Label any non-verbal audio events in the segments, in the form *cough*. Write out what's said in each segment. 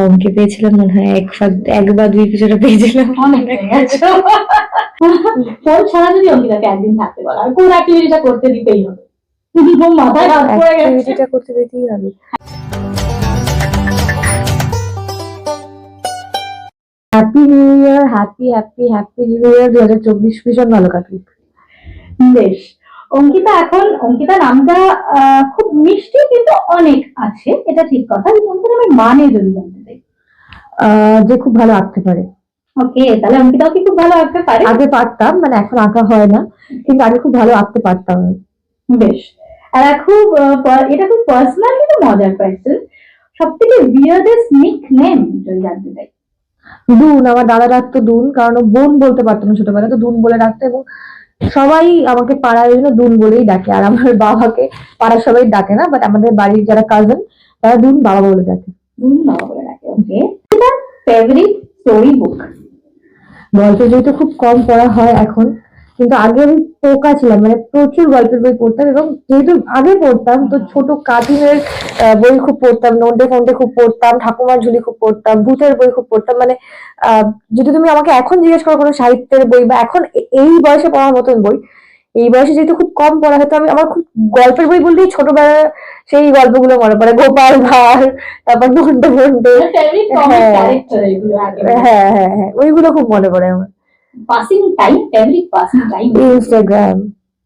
অঙ্কে পেয়েছিলাম মনে হয় এক এক বা দুই কিছুটা পেয়েছিলাম। অনেক। ফোন ছাড়া যদি অঙ্কিতাকে একদিন থাকতে বলা আর কোন অ্যাক্টিভিটিটা করতে দিতেই হবে? মাথায় হাত পড়ে গেছে। করতে দিতেই হবে। Happy new year happy happy happy new year দু হাজার চব্বিশ ভীষণ ভালো কাটুক। বেশ। অঙ্কিতা এখন অঙ্কিতা নামটা খুব মিষ্টি কিন্তু অনেক আছে এটা ঠিক কথা। কিন্তু অঙ্কিতা নামের মানে যদি জানতে চাই। যে খুব ভালো আঁকতে পারে। ওকে তাহলে অঙ্কিতাও কি খুব ভালো আঁকতে পারে? আগে পারতাম মানে এখন আঁকা হয় না কিন্তু আগে খুব ভালো আঁকতে পারতাম বেশ। আর খুব এটা খুব পার্সোনাল কিন্তু মজার কোয়েশ্চেন সব থেকে বিয়ার্ডেস্ট নিক নেম যদি জানতে চাই। দুন আমার দাদা ডাকতো দুন কারণ বোন বলতে পারতো না ছোটবেলা তো দুন বলে ডাকতো এবং সবাই আমাকে পাড়ার জন্য দুন বলেই ডাকে আর আমার বাবাকে পাড়ার সবাই ডাকে না বাট আমাদের বাড়ির যারা কাজিন তারা দুন বাবা বলে ডাকে। দুন বাবা বলে ডাকে ওকে ফেভারিট স্টোরি বুক গল্প যেহেতু খুব কম পড়া হয় এখন। কিন্তু আগে আমি পোকা ছিলাম মানে প্রচুর গল্পের বই পড়তাম এবং যেহেতু আগে পড়তাম তো ছোট কার্টুনের আহ, বই খুব পড়তাম নন্টে ফন্টে খুব পড়তাম ঠাকুমার ঝুলি খুব পড়তাম ভূতের বই খুব পড়তাম মানে যদি তুমি আমাকে এখন জিজ্ঞেস করো কোনো সাহিত্যের বই বা এখন এই বয়সে পড়ার মতন বই এই বয়সে যেহেতু খুব কম পড়া হতো আমি আমার খুব গল্পের বই বলতেই ছোটবেলার সেই গল্পগুলো মনে পড়ে গোপাল ভাঁড় তারপর ফন্টে ফেভারিট হ্যাঁ। হ্যাঁ হ্যাঁ হ্যাঁ ওইগুলো খুব মনে পড়ে আমার passing time favourite passing time Instagram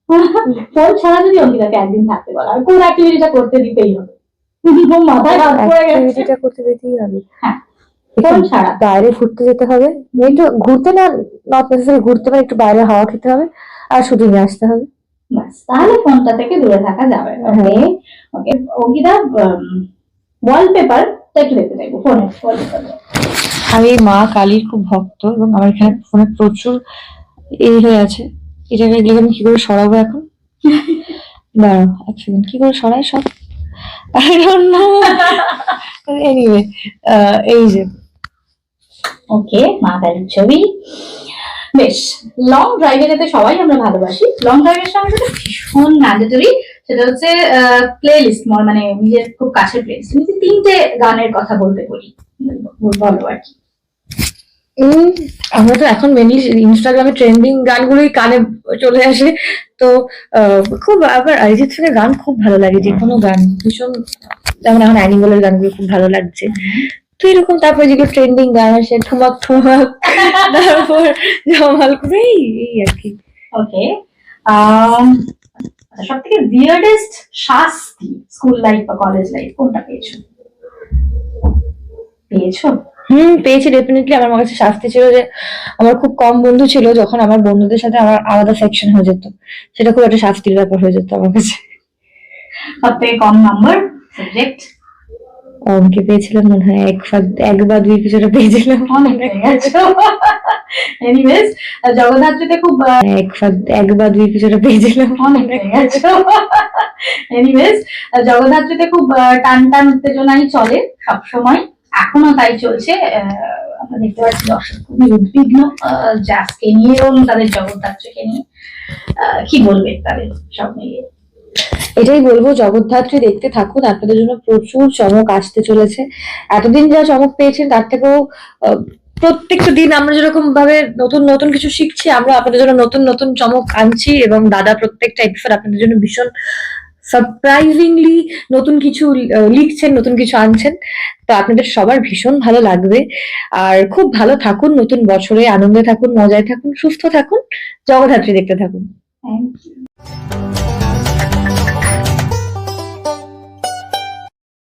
phone ছাড়া যদি অঙ্কিতাকে একদিন থাকতে বলা আর কোন অ্যাক্টিভিটিটা করতে দিতেই হবে? *laughs* মাথায় হাত পড়ে গেছে। করতে দিতেই হবে। হ্যাঁ। বাইরে ঘুরতে যেতে হবে। একটু ঘুরতে না নট নেসেসারি ঘুরতে একটু বাইরে হাওয়া খেতে হবে আর শুটিং এ আসতে হবে। তাহলে ফোনটা থেকে দূরে থাকা যাবে। ওকে ওকে অঙ্কিতা ওয়ালপেপার একটু দেখতে চাইব ফোনে ওয়ালপেপার আমি মা কালীর খুব ভক্ত এবং আমার এখানে ফোনে প্রচুর এই হয়ে আছে। জায়গায় গেলে আমি কি করে সরাবো এখন? *laughs* দাঁড়াও এক সেকেন্ড কি করে সরাই সব? *laughs* এই যে। ওকে মা কালীর ছবি। বেশ লং ড্রাইভে যেতে সবাই আমরা ভালোবাসি। লং ড্রাইভের সঙ্গে যেটা ভীষণ ম্যান্ডেটরি সেটা হচ্ছে প্লে লিস্ট মানে নিজের খুব কাছের প্লে লিস্ট তিনটে গানের কথা বলতে বলি বলো আর কি আমরা তো এখন মেনলি ইনস্টাগ্রামে ট্রেন্ডিং গানগুলোই কানে চলে আসে। তো খুব আবার অরিজিৎ সিং এর গান খুব ভালো লাগে যে কোনো গান। ভীষণ যেমন এখন অ্যানিমেলের গানগুলো খুব ভালো লাগছে। তো এরকম তারপর যেগুলো ট্রেন্ডিং গান আসে ঠুমাক ঠুমাক তারপর জমাল করে এই এই আর কি। ওকে সব থেকে বিয়ার্ডেস্ট শাস্তি স্কুল লাইফ বা কলেজ লাইফ কোনটা পেয়েছ? পেয়েছ? হুম পেয়েছি ডেফিনেটলি আমার কাছে শাস্তি ছিল যে আমার খুব কম বন্ধু ছিল যখন আমার বন্ধুদের সাথে আমার আলাদা সেকশন হয়ে যেত। সেটা খুব একটা শাস্তির ব্যাপার হয়ে যেত আমার কাছে। সব থেকে কম নাম্বার সাবজেক্ট অঙ্কে পেয়েছিলাম মনে হয় এক এক বা দুই কিছুটা পেয়েছিলাম। এনিওয়েজ জগদ্ধাত্রীতে খুব এক এক বা দুই কিছুটা পেয়েছিলাম। এনিওয়েজ জগদ্ধাত্রীতে খুব টান টান উত্তেজনাই চলে সব সময় এখনও তাই চলছে আমরা দেখতে পাচ্ছি দর্শক খুবই উদ্বিগ্ন জাসকে নিয়ে এবং তাদের জগদ্ধাত্রীকে নিয়ে। কি বলবে তাদের সব মিলিয়ে? এটাই বলব, জগদ্ধাত্রী দেখতে থাকুন, আপনাদের জন্য প্রচুর চমক আসতে চলেছে। এতদিন যা চমক পেয়েছেন, তার থেকেও প্রত্যেকটা দিন আমরা যেরকম ভাবে নতুন নতুন কিছু শিখছি, আমরা আপনাদের জন্য নতুন নতুন চমক আনছি এবং দাদা প্রত্যেকটা এপিসোড আপনাদের জন্য ভীষণ সারপ্রাইজিংলি নতুন কিছু লিখছেন, নতুন কিছু আনছেন। তো আপনাদের সবার ভীষণ ভালো লাগবে। আর খুব ভালো থাকুন, নতুন বছরে আনন্দে থাকুন, মজায় থাকুন, সুস্থ থাকুন, জগদ্ধাত্রী দেখতে থাকুন। Thank you